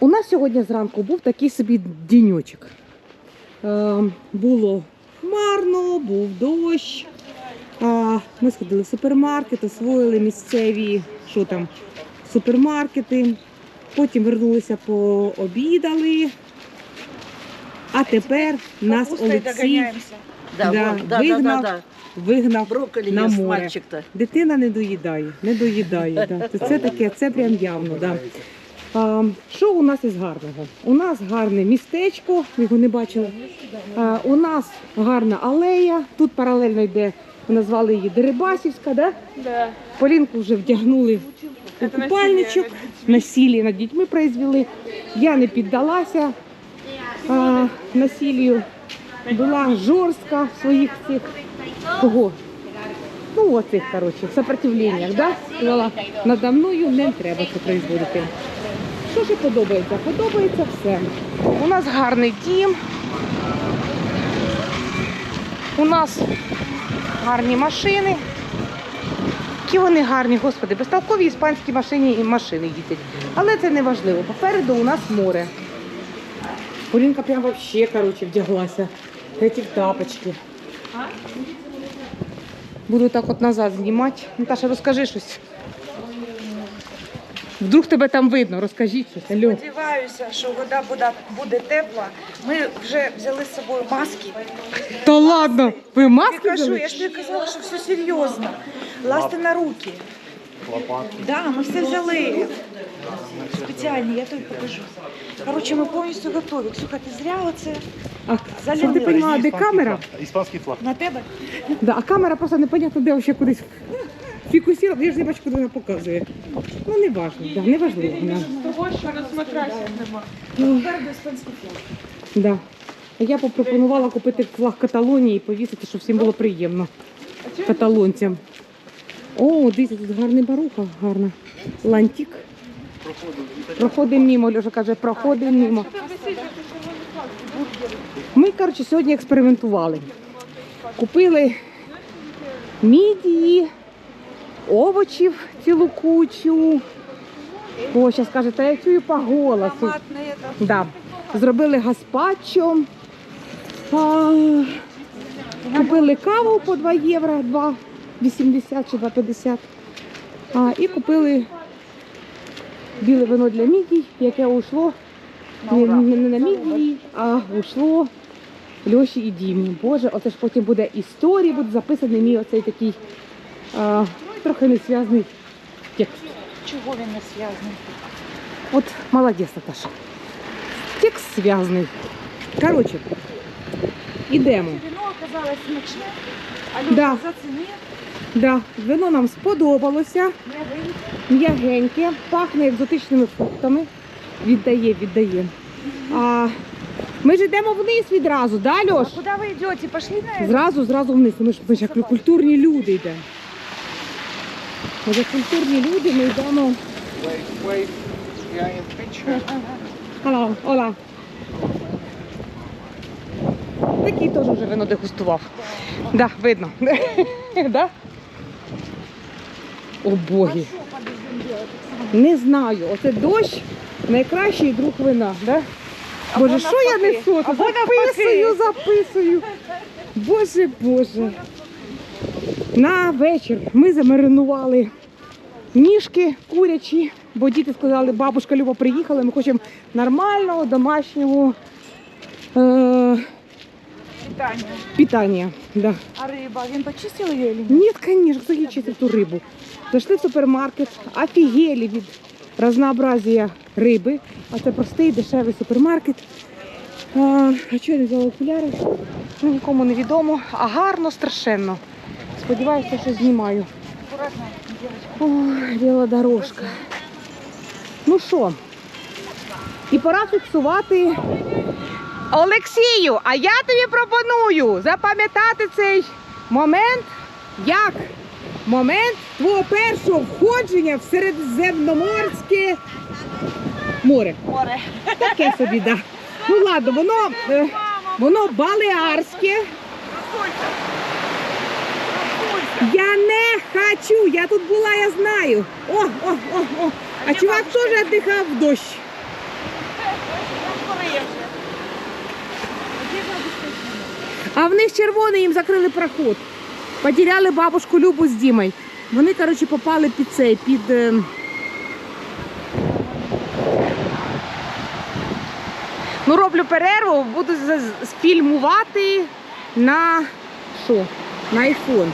У нас сьогодні зранку був такий собі діньочок. Е, було хмарно, був дощ. Ми сходили в супермаркет, освоїли місцеві що там, супермаркети. Потім вернулися пообідали. А тепер нас Олексій догоняемся. Да, Да, вон, да, да, да, да. вигнав Брокколи на море. Дитина не доїдає, не доїдає. Да. Це таке, це прям явно. Да. А, що у нас із гарного? У нас гарне містечко, його не бачили. А, у нас гарна алея. Тут паралельно йде, ми назвали її Дерибасівська. Да? Да. Полінку вже вдягнули у купальничок, насілля над дітьми произвели. Я не піддалася а, насіллю. Була жорстка в своїх цих кого? Ну, оцих, коротше, сопротивленнях, да? Сказала, надо мною не треба це производити. Що ж подобається? Подобається все. У нас гарний дім. У нас гарні машини. Які вони гарні, господи, безтолкові іспанські машини і машини їздять. Але це не важливо. Попереду у нас море. Полінка прям вообще, короче, вдяглася. Эти тапочки. Буду так от назад знімати. Наташа, розкажи щось. Вдруг тебе там видно, розкажіть щось. Сподіваюся, що вода буде, буде тепла. Ми вже взяли з собою маски. Та ладно, ви Я маски кажу, взяли? я ж тобі казала, що все серйозно. Ласти на руки. Лопатки. Да, ми все взяли. Спеціально, я тобі покажу. Коротше, ми повністю готові. Ксюха, ти зря оце А, щоб ти розуміла, де камера? Іспанський флаг. на тебе. Да, а камера просто непонятно, де ще кудись фікусіла. Я ж не бачу, куди вона показує. Ну, не важно, да, не важливо. Да. Того, що на смотрасі нема. Ну, іспанський флаг. Да. А Я попропонувала купити флаг Каталонії і повісити, щоб всім було приємно. Каталонцям. О, дивіться, тут гарний баруха, гарна. Лантик. Проходимо мимо, Льоша каже, проходимо мимо. Ми, коротше, сьогодні експериментували. Купили мідії, овочів цілу кучу. О, зараз каже, та я чую по голосу. Да. Зробили гаспачо. А, купили каву по 2 євро, 2,80 чи 2,50. А, і купили біле вино для мідій, яке ушло не, не, не на мідії, а ушло Льоші і Дімі. Боже, оце ж потім буде історії, буде записаний мій оцей такий а, трохи несвязний текст. Чого він не зв'язаний? От молодець, Наташа. Текст зв'язаний. Коротше, ідемо. Віно оказалось смачне, а люди Да. зацінили. Да, вино нам сподобалося, м'ягеньке, пахне екзотичними фруктами. Віддає, віддає. А, ми ж йдемо вниз відразу, да, Льош? А куди ви йдете? Пошли на? Зразу, зразу вниз. Ми ж, ми ж як культурні люди йдемо. Ми культурні люди, ми йдемо. Алло, ола. Такий теж вже вино дегустував. Да, видно. да? О боги. Не знаю. Оце дощ найкращий друг вина, да? Боже, що я несу? Записую, записую. Боже, Боже. На вечір ми замаринували ніжки курячі, бо діти сказали, бабушка Люба приїхала, ми хочемо нормального домашнього е- Питання. питання. Да. А риба, він почистив її? ні? Звісно, хто їй чистив ту рибу. Зайшли в супермаркет, офігелі від разнообразія риби. А це простий дешевий супермаркет. А, а чого я не взяла окуляри? Ну, нікому не відомо, а гарно страшенно. Сподіваюся, що знімаю. Ой, біла дорожка. Ну що? І пора фіксувати. Олексію, а я тобі пропоную запам'ятати цей момент як момент твого першого входження в Середземноморське море. Море. Таке собі, да. Ну ладно, воно, е, воно балеарське бачу, я тут була, я знаю. О, о, о, о. А чувак теж віддихав в дощ. А в них червоний їм закрили проход. Поділяли бабушку Любу з Дімою. Вони, коротше, попали під цей, під... Е, ну, роблю перерву, буду з- на що? На айфон.